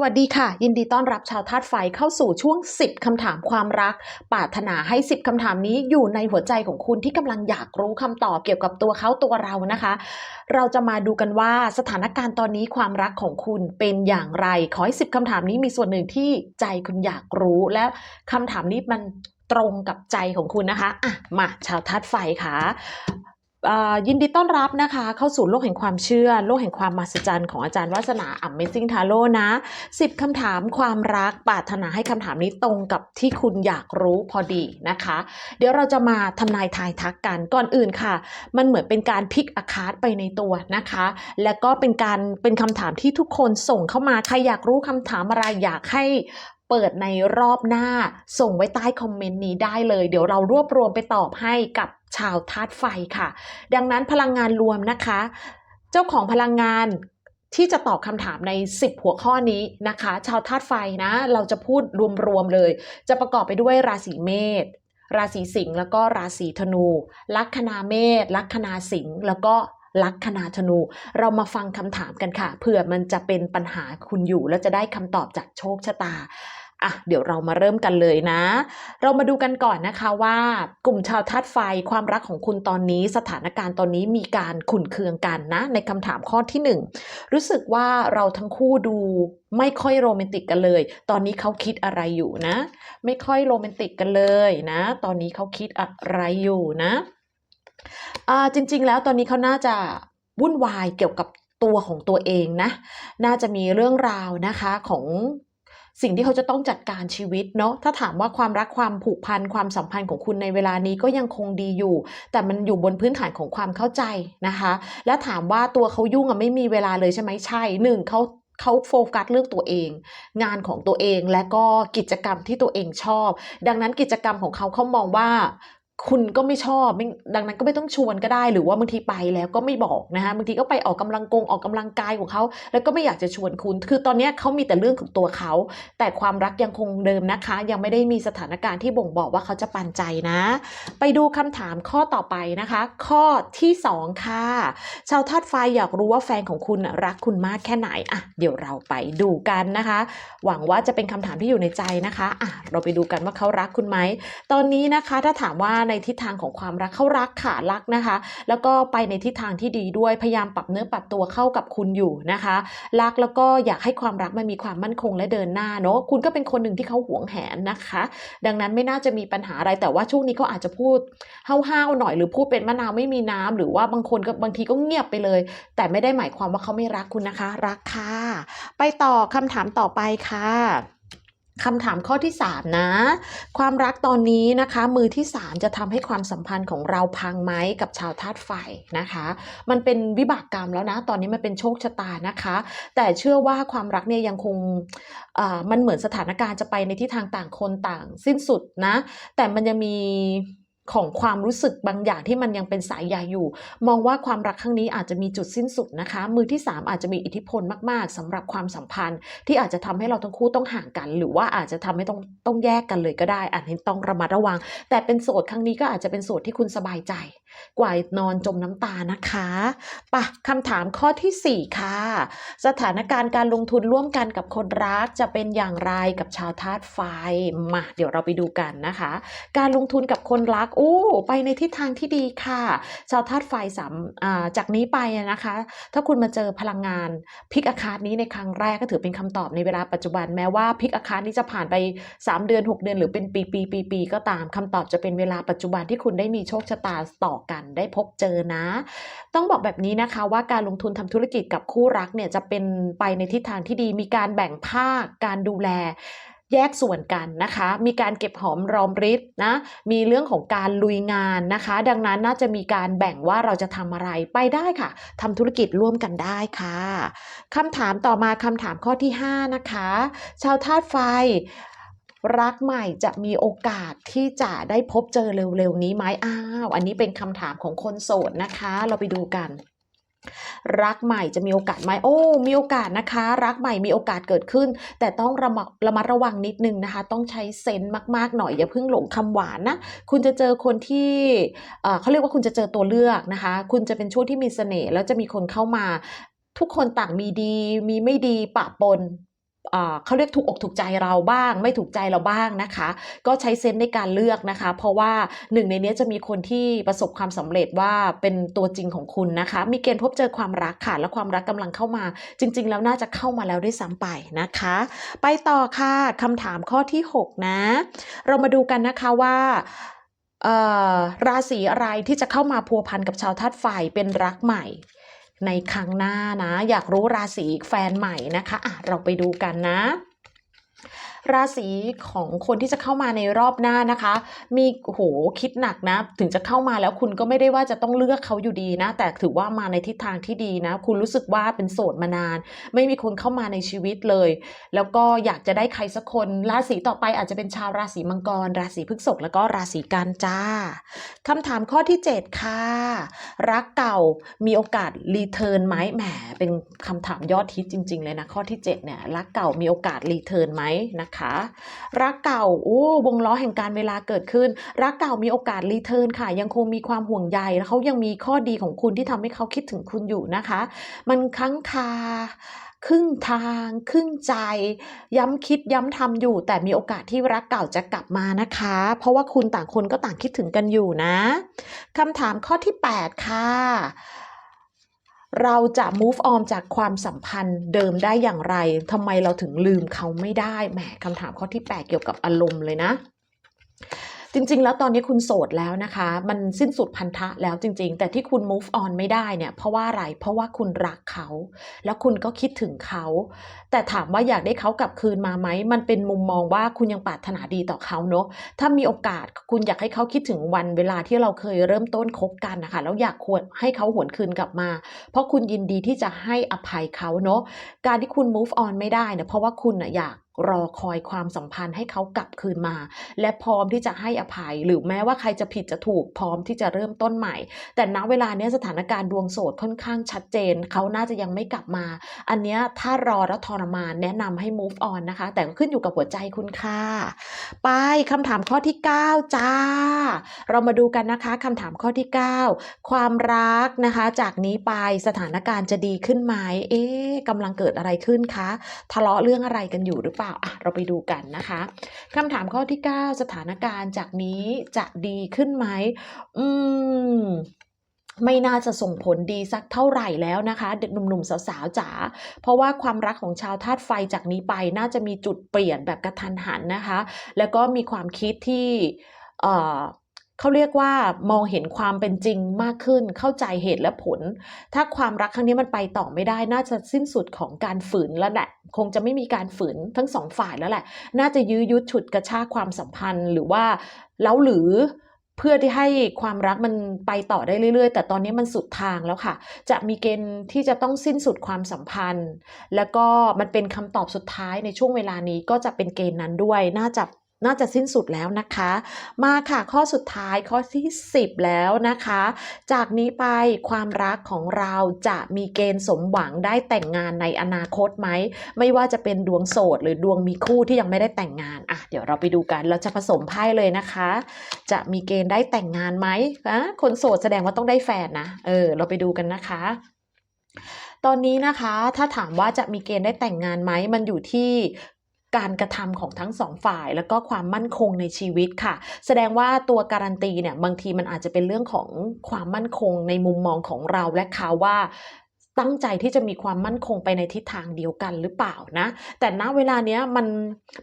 สวัสดีค่ะ ยินดีต้อนรับชาวธาตุไฟเข้าสู่ช่วง 10 คำถามความรัก ปรารถนาให้ 10 คำถามนี้อยู่ในหัวใจของคุณที่กำลังอยากรู้คำตอบเกี่ยวกับตัวเขาตัวเรานะคะ เราจะมาดูกันว่าสถานการณ์ตอนนี้ความรักของคุณเป็นอย่างไร ขอให้ 10 คำถามนี้มีส่วนหนึ่งที่ใจคุณอยากรู้และคำถามนี้มันตรงกับใจของคุณนะคะอะมาชาวธาตุไฟค่ะอ่า ยินดีต้อนรับนะคะเข้าสู่โลกแห่งความเชื่อ โลกแห่งความมหัศจรรย์ของอาจารย์วัฒนา Amazing Tarot นะ 10คำถามความรักปรารถนาให้คำถามนี้ตรงกับที่คุณอยากรู้พอดีนะคะ เดี๋ยวเราจะมาทำนายทายทักกันก่อนอื่นค่ะ มันเหมือนเป็นการพลิกอาคารไปในตัวนะคะ แล้วก็เป็นการเป็นคำถามที่ทุกคนส่งเข้ามาใครอยากรู้คำถามอะไรอยากให้ เปิดในรอบหน้า ส่งไว้ใต้คอมเมนต์นี้ได้เลย เดี๋ยวเรารวบรวมไปตอบให้กับชาวธาตุไฟค่ะ ดังนั้นพลังงานรวมนะคะ เจ้าของพลังงานที่จะตอบคำถามใน 10 หัวข้อนี้นะคะ ชาวธาตุไฟนะ เราจะพูดรวมๆเลย จะประกอบไปด้วยราศีเมษราศีสิงห์แล้วก็ราศีธนู ลัคนาเมษลัคนาสิงห์แล้วก็ลัคนาธนู เรามาฟังคำถามกันค่ะเผื่อมันจะเป็นปัญหาคุณอยู่แล้วจะได้คำตอบจากโชคชะตา อะเดี๋ยวเรามาเริ่มกันเลยนะ เรามาดูกันก่อนนะคะว่ากลุ่มชาวธาตุไฟความรักของคุณตอนนี้ สถานการณ์ตอนนี้มีการขุ่นเคืองกันนะ ในคำถามข้อที่หนึ่งรู้สึกว่าเราทั้งคู่ดูไม่ค่อยโรแมนติกกันเลย ตอนนี้เขาคิดอะไรอยู่นะ ไม่ค่อยโรแมนติกกันเลยนะ ตอนนี้เขาคิดอะไรอยู่นะอ่าจริง ๆ แล้วตอนนี้เขาน่าจะวุ่นวายเกี่ยวกับตัวของตัวเองนะ น่าจะมีเรื่องราวนะคะของ สิ่งที่เขาจะต้องจัดการชีวิตเนาะถ้าถามว่าความรักความผูกพันความสัมพันธ์ของคุณในเวลานี้ก็ยังคงดีอยู่ แต่มันอยู่บนพื้นฐานของความเข้าใจนะคะ และถามว่าตัวเขายุ่งอะไม่มีเวลาเลยใช่ไหมใช่หนึ่งเขาเขาโฟกัสเรื่องตัวเอง งานของตัวเองและก็กิจกรรมที่ตัวเองชอบ ดังนั้นกิจกรรมของเขาเขามองว่า คุณก็ไม่ชอบดังนั้นก็ไม่ต้องชวนก็ได้ หรือว่าบางทีไปแล้วก็ไม่บอกนะคะบางทีก็ไปออกกำลังกงออกกำลังกายของเขาแล้วก็ไม่อยากจะชวนคุณ คือตอนนี้เขามีแต่เรื่องของตัวเขา แต่ความรักยังคงเดิมนะคะ ยังไม่ได้มีสถานการณ์ที่บ่งบอกว่าเขาจะปันใจนะ ไปดูคำถามข้อต่อไปนะคะ ข้อที่สองค่ะ ชาวธาตุไฟอยากรู้ว่าแฟนของคุณรักคุณมากแค่ไหนอะเดี๋ยวเราไปดูกันนะคะ หวังว่าจะเป็นคำถามที่อยู่ในใจนะคะอะเราไปดูกันว่าเขารักคุณไหมตอนนี้นะคะถ้าถามว่าในทิศทางของความรักเขารักค่ะรักนะคะ แล้วก็ไปในทิศทางที่ดีด้วยพยายามปรับเนื้อปรับตัวเข้ากับคุณอยู่นะคะ รักแล้วก็อยากให้ความรักมันมีความมั่นคงและเดินหน้าเนาะคุณก็เป็นคนหนึ่งที่เขาหวงแหนนะคะ ดังนั้นไม่น่าจะมีปัญหาอะไรแต่ว่าช่วงนี้เขาอาจจะพูดห้าวๆหน่อย หรือพูดเป็นมะนาวไม่มีน้ำหรือว่าบางคนก็บางทีก็เงียบไปเลย แต่ไม่ได้หมายความว่าเขาไม่รักคุณนะคะ รักค่ะไปต่อคำถามต่อไปค่ะ คำถามข้อที่ 3 นะ ความรักตอนนี้นะคะ มือที่ 3 จะทำให้ความสัมพันธ์ของเราพังไหมกับชาวธาตุไฟนะคะ มันเป็นวิบากกรรมแล้วนะ ตอนนี้มันเป็นโชคชะตานะคะ แต่เชื่อว่าความรักเนี่ยยังคงอ่ามันเหมือนสถานการณ์จะไปในทิศทางต่างคนต่างสิ้นสุดนะ แต่มันยังมี ของความรู้สึกบางอย่างที่มันยังเป็นสายใยอยู่ มองว่าความรักครั้งนี้อาจจะมีจุดสิ้นสุดนะคะ มือที่ 3 อาจจะมีอิทธิพลมาก ๆสำหรับความสัมพันธ์ ที่อาจจะทำให้เราทั้งคู่ต้องห่างกัน หรือว่าอาจจะทำให้ต้องต้องแยกกันเลยก็ได้อันนี้ต้องระมัดระวัง แต่เป็นโสดครั้งนี้ก็อาจจะเป็นโสดที่คุณสบายใจ กว่านอนจมน้ำตานะคะปะคำถามข้อทีสี่ 4 ค่ะ สถานการณ์การลงทุนร่วมกันกับคนรักจะเป็นอย่างไรกับชาวธาตุไฟมาเดี๋ยวเราไปดูกันนะคะ การลงทุนกับคนรักโอ้ไปในทิศทางที่ดีค่ะชาวธาตุไฟสามจากนี้ไปนะคะ ถ้าคุณมาเจอพลังงานพิกอาคาตนี้ในครั้งแรกก็ถือเป็นคำตอบในเวลาปัจจุบันแม้ว่าพิกอาคาตนี้จะผ่านไป 3 เดือน 6 เดือนหรือเป็นปีปีปีปีก็ตามคำตอบจะเป็นเวลาปัจจุบันที่คุณได้มีโชคชะตาต่อกันได้พบเจอนะ ต้องบอกแบบนี้นะคะว่าการลงทุนทำธุรกิจกับคู่รักเนี่ยจะเป็นไปในทิศทางที่ดีมีการแบ่งภาคการดูแล แยกส่วนกันนะคะ มีการเก็บหอมรอมริบนะ มีเรื่องของการลุยงานนะคะ ดังนั้นน่าจะมีการแบ่งว่าเราจะทำอะไรไปได้ค่ะทำธุรกิจร่วมกันได้ค่ะคำถามต่อมาคำถามข้อที่ 5 นะคะ ชาวธาตุไฟรักใหม่จะมีโอกาสที่จะได้พบเจอเร็วๆนี้ไหมอ้าว อันนี้เป็นคำถามของคนโสดนะคะ เราไปดูกัน รักใหม่จะมีโอกาสไหมโอ้ มีโอกาสนะคะ รักใหม่มีโอกาสเกิดขึ้น แต่ต้องระมัดระมัดระวังนิดนึงนะคะ ต้องใช้เซนต์มากๆหน่อยอย่าเพิ่งหลงคำหวานนะคุณจะเจอคนที่เขาเรียกว่าคุณจะเจอตัวเลือกนะคะ คุณจะเป็นช่วงที่มีเสน่ห์แล้วจะมีคนเข้ามา ทุกคนต่างมีดีมีไม่ดีปะปน เขาเรียกถูกอกถูกใจเราบ้าง ไม่ถูกใจเราบ้างนะคะ ก็ใช้เซนส์ในการเลือกนะคะ เพราะว่าหนึ่งในนี้จะมีคนที่ประสบความสำเร็จว่าเป็นตัวจริงของคุณนะคะ มีเกณฑ์พบเจอความรักค่ะและความรักกำลังเข้ามา จริง ๆ แล้วน่าจะเข้ามาแล้วด้วยซ้ำไปนะคะ ไปต่อค่ะคำถามข้อที่ 6 นะ เรามาดูกันนะคะว่าราศีอะไรที่จะเข้ามาพัวพันกับชาวธาตุไฟเป็นรักใหม่ ในครั้งหน้านะ อยากรู้ราศีแฟนใหม่นะคะะเราไปดูกันนะ ราศีของคนที่จะเข้ามาในรอบหน้านะคะ มีโหคิดหนักนะ ถึงจะเข้ามาแล้วคุณก็ไม่ได้ว่าจะต้องเลือกเขาอยู่ดีนะ แต่ถือว่ามาในทิศทางที่ดีนะ คุณรู้สึกว่าเป็นโสดมานาน ไม่มีคนเข้ามาในชีวิตเลย แล้วก็อยากจะได้ใครสักคนราศีต่อไปอาจจะเป็นชาวราศีมังกร ราศีพฤษภแล้วก็ราศีกันจ้าคำถามข้อที่ 7 ค่ะ รักเก่ามีโอกาสรีเทิร์นไหมแหมเป็นคำถามยอดฮิตจริง ๆ เลยนะข้อที่ 7 เนี่ยรักเก่ามีโอกาสรีเทิร์นไหมนะคะ รักเก่าโอ้วงล้อแห่งการเวลาเกิดขึ้น รักเก่ามีโอกาสรีเทิร์นค่ะ ยังคงมีความห่วงใยแล้วเขายังมีข้อดีของคุณที่ทำให้เขาคิดถึงคุณอยู่นะคะ มันค้างคาครึ่งทางครึ่งใจ ย้ำคิดย้ำทำอยู่ แต่มีโอกาสที่รักเก่าจะกลับมานะคะ เพราะว่าคุณต่างคนก็ต่างคิดถึงกันอยู่นะคำถามข้อที่ 8 ค่ะ เราจะ move on จากความสัมพันธ์เดิมได้อย่างไรทำไมเราถึงลืมเขาไม่ได้แหมคำถามข้อที่ 8 เกี่ยวกับอารมณ์เลยนะ จริง ๆ แล้วตอนนี้คุณโสดแล้วนะคะ มันสิ้นสุดพันธะแล้วจริง ๆ แต่ที่คุณ move on ไม่ได้เนี่ย เพราะว่าอะไร เพราะว่าคุณรักเขา แล้วคุณก็คิดถึงเขา แต่ถามว่าอยากได้เขากลับคืนมาไหม มันเป็นมุมมองว่าคุณยังปรารถนาดีต่อเขาเนอะถ้ามีโอกาสคุณอยากให้เขาคิดถึงวันเวลาที่เราเคยเริ่มต้นคบกันนะคะ แล้วอยากควรให้เขาหวนคืนกลับมา เพราะคุณยินดีที่จะให้อภัยเขาเนอะการที่คุณ move on ไม่ได้เนี่ย เพราะว่าคุณน่ะอยาก รอคอยความสัมพันธ์ให้เขากลับคืนมา และพร้อมที่จะให้อภัย หรือแม้ว่าใครจะผิดจะถูกพร้อมที่จะเริ่มต้นใหม่ แต่ณเวลาเนี้ยสถานการณ์ดวงโสดค่อนข้างชัดเจน เขาน่าจะยังไม่กลับมา อันเนี้ยถ้ารอแล้วทรมานแนะนำให้ move on นะคะ แต่ก็ขึ้นอยู่กับหัวใจคุณค่ะ ไปคำถามข้อที่ 9 จ้า เรามาดูกันนะคะคำถามข้อที่ 9 ความรักนะคะ จากนี้ไปสถานการณ์จะดีขึ้นไหมเอ๊ะกำลังเกิดอะไรขึ้นคะทะเลาะเรื่องอะไรกันอยู่หรือเปล่าอะเราไปดูกันนะคะคำถามข้อที่ 9 สถานการณ์จากนี้จะดีขึ้นไหมอืมไม่น่าจะส่งผลดีสักเท่าไหร่แล้วนะคะเด็กหนุ่มๆสาวๆจ๋าเพราะว่าความรักของชาวธาตุไฟจากนี้ไปน่าจะมีจุดเปลี่ยนแบบกระทันหันนะคะ แล้วก็มีความคิดที่เอ่อ เขาเรียกว่ามองเห็นความเป็นจริงมากขึ้น เข้าใจเหตุและผล ถ้าความรักครั้งนี้มันไปต่อไม่ได้ น่าจะสิ้นสุดของการฝืนแล้วแหละคงจะไม่มีการฝืนทั้งสองฝ่ายแล้วแหละ น่าจะยื้อยุดฉุดกระชากความสัมพันธ์หรือว่าแล้วหรือเพื่อที่ให้ความรักมันไปต่อได้เรื่อยๆ แต่ตอนนี้มันสุดทางแล้วค่ะ จะมีเกณฑ์ที่จะต้องสิ้นสุดความสัมพันธ์ แล้วก็มันเป็นคำตอบสุดท้ายในช่วงเวลานี้ก็จะเป็นเกณฑ์นั้นด้วย น่าจะ น่าจะสิ้นสุดแล้วนะคะ มาค่ะข้อสุดท้ายข้อที่ 10 แล้วนะคะ จากนี้ไปความรักของเราจะมีเกณฑ์สมหวังได้แต่งงานในอนาคตไหม ไม่ว่าจะเป็นดวงโสด หรือดวงมีคู่ที่ยังไม่ได้แต่งงานอะเดี๋ยวเราไปดูกันเราจะผสมไพ่เลยนะคะ จะมีเกณฑ์ได้แต่งงานไหมอะคนโสดแสดงว่าต้องได้แฟนนะเออเราไปดูกันนะคะตอนนี้นะคะถ้าถามว่าจะมีเกณฑ์ได้แต่งงานไหมมันอยู่ที่ การกระทำของทั้งสองฝ่าย แล้วก็ความมั่นคงในชีวิตค่ะ แสดงว่าตัวการันตีเนี่ยบางทีมันอาจจะเป็นเรื่องของความมั่นคงในมุมมองของเราและเขาว่าตั้งใจที่จะมีความมั่นคงไปในทิศทางเดียวกันหรือเปล่านะ แต่ณเวลาเนี้ยมัน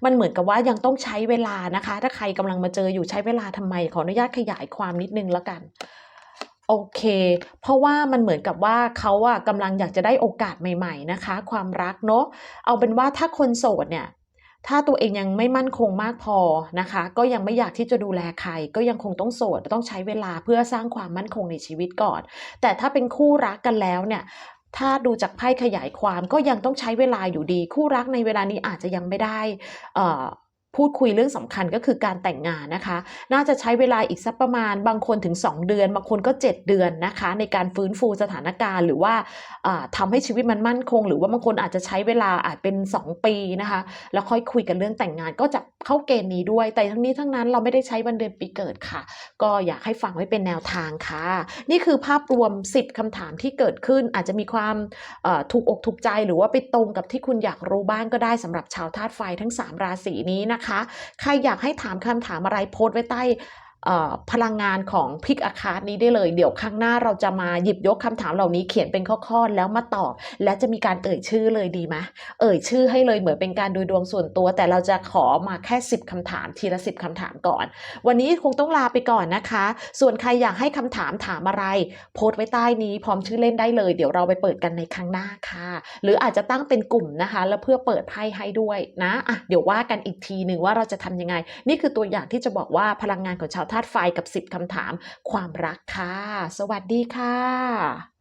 มันเหมือนกับว่ายังต้องใช้เวลานะคะ ถ้าใครกำลังมาเจออยู่ใช้เวลาทำไมขออนุญาตขยายความนิดนึงแล้วกันโอเค เพราะว่ามันเหมือนกับว่าเขาอะกำลังอยากจะได้โอกาสใหม่ ๆ นะคะ ความรักเนาะ เอาเป็นว่าถ้าคนโสดเนี่ย ถ้าตัวเองยังไม่มั่นคงมากพอนะคะ ก็ยังไม่อยากที่จะดูแลใคร ก็ยังคงต้องโสดต้องใช้เวลาเพื่อสร้างความมั่นคงในชีวิตก่อน แต่ถ้าเป็นคู่รักกันแล้วเนี่ยถ้าดูจากไพ่ขยายความก็ยังต้องใช้เวลาอยู่ดี คู่รักในเวลานี้อาจจะยังไม่ได้อ่อ พูดคุยเรื่องสำคัญก็คือการแต่งงานนะคะ น่าจะใช้เวลาอีกสักประมาณบางคนถึง 2 เดือน บางคนก็ 7 เดือนนะคะ ในการฟื้นฟูสถานการณ์หรือว่าทำทำให้ชีวิตมันมั่นคง หรือว่าบางคนอาจจะใช้เวลาอาจเป็น 2 ปีนะคะ แล้วค่อยคุยกันเรื่องแต่งงานก็จะ เข้าเกณฑ์นี้ด้วย แต่ทั้งนี้ทั้งนั้นเราไม่ได้ใช้วันเดือนปีเกิดค่ะ ก็อยากให้ฟังไว้เป็นแนวทางค่ะ นี่คือภาพรวม 10คำถามที่เกิดขึ้น อาจจะมีความถูกอกถูกใจ หรือว่าไปตรงกับที่คุณอยากรู้บ้างก็ได้สำหรับชาวธาตุไฟทั้ง 3 ราศีนี้นะคะ ใครอยากให้ถามคำถามอะไรโพสต์ไว้ใต้ พลังงานของพิกอาคารนี้ได้เลย เดี๋ยวครั้งหน้าเราจะมาหยิบยกคำถามเหล่านี้เขียนเป็นข้อๆแล้วมาตอบ และจะมีการเอ่ยชื่อเลยดีไหมเอ่ยชื่อให้เลยเหมือนเป็นการดูดวงส่วนตัว แต่เราจะขอมาแค่ 10คำถามทีละ 10คำถามก่อน วันนี้คงต้องลาไปก่อนนะคะ ส่วนใครอยากให้คำถามถามอะไร โพสต์ไว้ใต้นี้พร้อมชื่อเล่นได้เลย เดี๋ยวเราไปเปิดกันในครั้งหน้าค่ะ หรืออาจจะตั้งเป็นกลุ่มนะคะ แล้วเพื่อเปิดไพ่ให้ด้วยนะอะเดี๋ยวว่ากันอีกทีหนึ่งว่าเราจะทำยังไง นี่คือตัวอย่างที่จะบอกว่าพลังงานของชาวธาตุไฟกับ 10 คำถาม ความรักค่ะ สวัสดีค่ะ